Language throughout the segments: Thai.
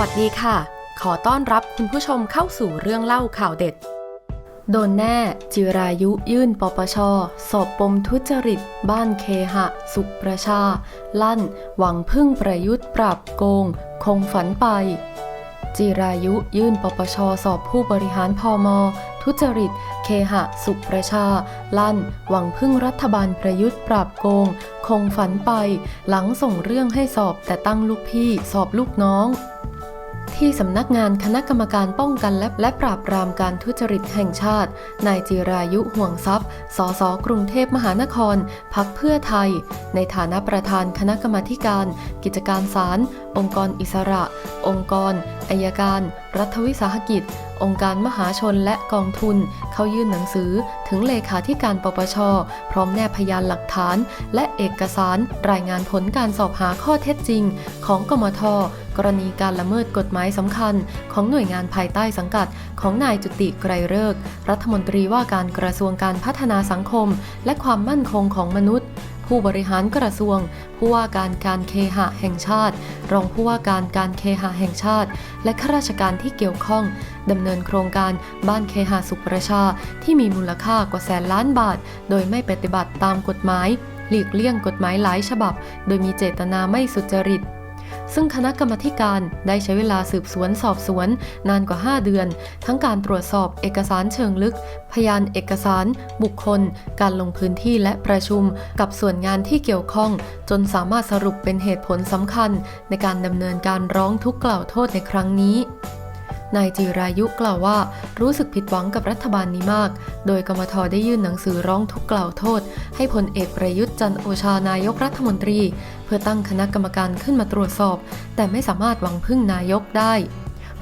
วัสดีค่ะ ขอต้อนรับคุณผู้ชมเข้าสู่เรื่องเล่าข่าวเด็ด โดนแน่ จิรายุยื่นปปช สอบปมทุจริต บ้านเคหะ สุขประชา ลั่น หวังพึ่งประยุทธ์ปราบโกง คงฝันไป จิรายุยื่นปปช สอบผู้บริหารพอมทุจริต เคหะ สุขประชา ลั่น หวังพึ่งรัฐบาลประยุทธ์ปราบโกง คงฝันไป หลังส่งเรื่องให้สอบแต่ตั้งลูกพี่ สอบลูกน้อง ที่สำนักงานคณะกรรมการป้องกันและและปราบปรามการทุจริตแห่งชาติ นายจิรายุห่วงทรัพย์ สสกรุงเทพมหานคร พักเพื่อไทย ในฐานะประธานคณะกรรมาการ กิจการศาล องค์กรอิสระ องค์กรอายการ รัฐวิสาหกิจ องค์การมหาชนและกองทุน เข้ายื่นหนังสือถึงเลขาธิการปปช พร้อมแนบพยานหลักฐาน และเอกสารรายงานผลการสอบหาข้อเท็จจริง ของกมทกรณีการละเมิดกฎหมายสำคัญ ของหน่วยงานภายใต้สังกัด ของนายจุติไกรเลิกรัฐมนตรีว่าการกระทรวงการพัฒนาสังคม และความมั่นคงของมนุษย์ ผู้บริหารกระทรวง ผู้ว่าการการเคหะแห่งชาติ รองผู้ว่าการการเคหะแห่งชาติ และข้าราชการที่เกี่ยวข้องดำเนินโครงการบ้านเคหะสุขประชาที่มีมูลค่ากว่าแสนล้านบาท โดยไม่ปฏิบัติตามกฎหมาย หลีกเลี่ยงกฎหมายหลายฉบับ โดยมีเจตนาไม่สุจริต ซึ่งคณะกรรมการได้ใช้เวลาสืบสวนสอบสวนนานกว่า 5 เดือน ทั้งการตรวจสอบเอกสารเชิงลึก พยานเอกสาร บุคคล การลงพื้นที่และประชุมกับส่วนงานที่เกี่ยวข้อง จนสามารถสรุปเป็นเหตุผลสำคัญ ในการดำเนินการร้องทุกข์กล่าวโทษในครั้งนี้ นายจิรายุกล่าวว่า รู้สึกผิดหวังกับรัฐบาลนี้มาก โดยกมทได้ยื่นหนังสือร้องทุกข์กล่าวโทษ ให้พลเอกประยุทธ์จันโอชานายกรัฐมนตรี เพื่อตั้งคณะกรรมการขึ้นมาตรวจสอบ แต่ไม่สามารถหวังพึ่งนายกได้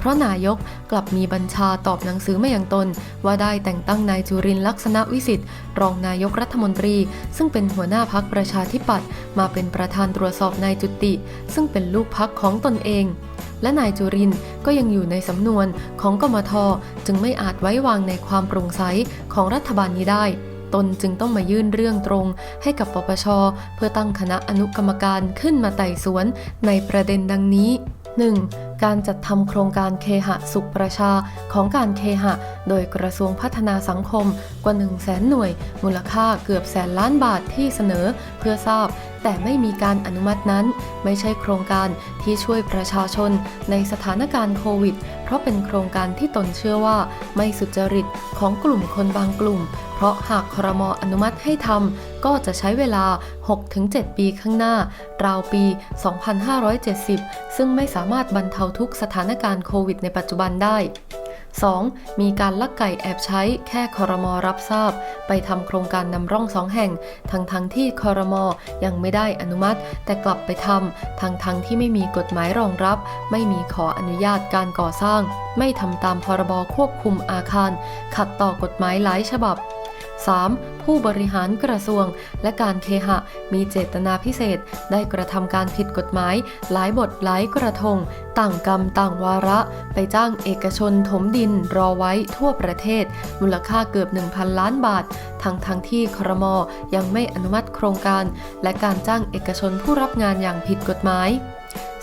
เพราะนายกกลับมีบัญชาตอบหนังสือมาอย่างตน ว่าได้แต่งตั้งนายจุรินทร์ลักษณะวิสิทธิ์รองนายกรัฐมนตรี ซึ่งเป็นหัวหน้าพักประชาธิปัตย์มาเป็นประธานตรวจสอบนายจุติ ซึ่งเป็นลูกพักของตนเอง และนายจุรินก็ยังอยู่ในสำนวนของกมทจึงไม่อาจไว้วางในความโปร่งใสของรัฐบาลนี้ได้ ตนจึงต้องมายื่นเรื่องตรงให้กับปปช เพื่อตั้งคณะอนุกรรมการขึ้นมาไต่สวนในประเด็นดังนี้ 1. การจัดทำโครงการเคหะสุขประชาของการเคหะ โดยกระทรวงพัฒนาสังคมกว่า 1 0 0 0 0แสนหน่วย มูลค่าเกือบแสนล้านบาทที่เสนอเพื่อทราบ แต่ไม่มีการอนุมัตินั้น ไม่ใช่โครงการที่ช่วยประชาชนในสถานการณ์โควิด เพราะเป็นโครงการที่ตนเชื่อว่าไม่สุจริตของกลุ่มคนบางกลุ่ม เพราะหากครมอนุมัติให้ทำก็จะใช้เวลา 6-7 ปีข้างหน้า ราวปี 2570 ซึ่งไม่สามารถบรรเทาทุกสถานการณ์โควิดในปัจจุบันได้ 2. มีการลักไก่แอบใช้แค่คอรมอรับทราบ ไปทำโครงการนำร่องสองแห่ง ทั้งทั้งที่คอรมอยังไม่ได้อนุมัติ แต่กลับไปทำทั้งทั้งที่ไม่มีกฎหมายรองรับ ไม่มีขออนุญาตการก่อสร้าง ไม่ทำตามพรบควบคุมอาคาร ขัดต่อกฎหมายหลายฉบับ 3. ผู้บริหารกระทรวง และการเคหะ มีเจตนาพิเศษ ได้กระทำการผิดกฎหมาย หลายบทหลายกระทง ต่างกรรมต่างวาระ ไปจ้างเอกชนถมดินรอไว้ทั่วประเทศ มูลค่าเกือบ 1,000 ล้านบาท ทั้งทั้งที่ครมยังไม่อนุมัติโครงการ และการจ้างเอกชนผู้รับงานอย่างผิดกฎหมาย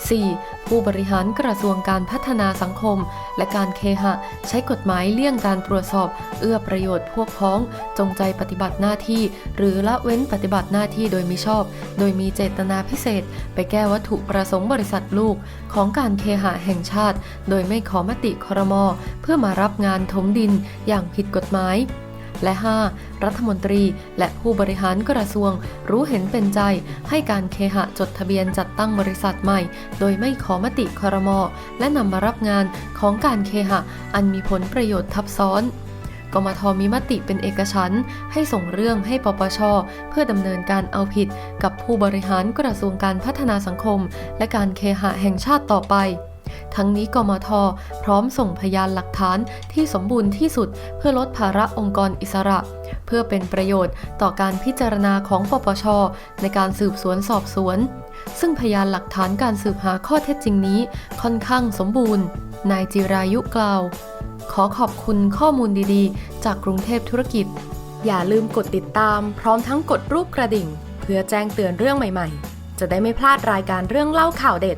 4. ผู้บริหารกระทรวงการพัฒนาสังคม และการเคหะ ใช้กฎหมายเลี่ยงการตรวจสอบ เอื้อประโยชน์พวกพ้อง จงใจปฏิบัติหน้าที่ หรือละเว้นปฏิบัติหน้าที่โดยมิชอบ โดยมีเจตนาพิเศษ ไปแก้วัตถุประสงค์บริษัทลูก ของการเคหะแห่งชาติ โดยไม่ขอมติครม เพื่อมารับงานถมดินอย่างผิดกฎหมาย และ 5. รัฐมนตรี และผู้บริหารกระทรวง รู้เห็นเป็นใจ ให้การเคหะจดทะเบียนจัดตั้งบริษัทใหม่ โดยไม่ขอมติครม และนำมารับงานของการเคหะ อันมีผลประโยชน์ทับซ้อนกมทมีมติเป็นเอกฉันท์ให้ส่งเรื่องให้ปปช เพื่อดำเนินการเอาผิดกับผู้บริหารกระทรวงการพัฒนาสังคม และการเคหะแห่งชาติต่อไป ทั้งนี้กมท พร้อมส่งพยานหลักฐานที่สมบูรณ์ที่สุดเพื่อลดภาระองค์กรอิสระ เพื่อเป็นประโยชน์ต่อการพิจารณาของปปช ในการสืบสวนสอบสวน ซึ่งพยานหลักฐานการสืบหาข้อเท็จจริงนี้ค่อนข้างสมบูรณ์ นายจิรายุกล่าว ขอขอบคุณข้อมูลดีๆ จากกรุงเทพธุรกิจ อย่าลืมกดติดตาม พร้อมทั้งกดรูปกระดิ่ง เพื่อแจ้งเตือนเรื่องใหม่ๆ จะได้ไม่พลาดรายการเรื่องเล่าข่าวเด็ด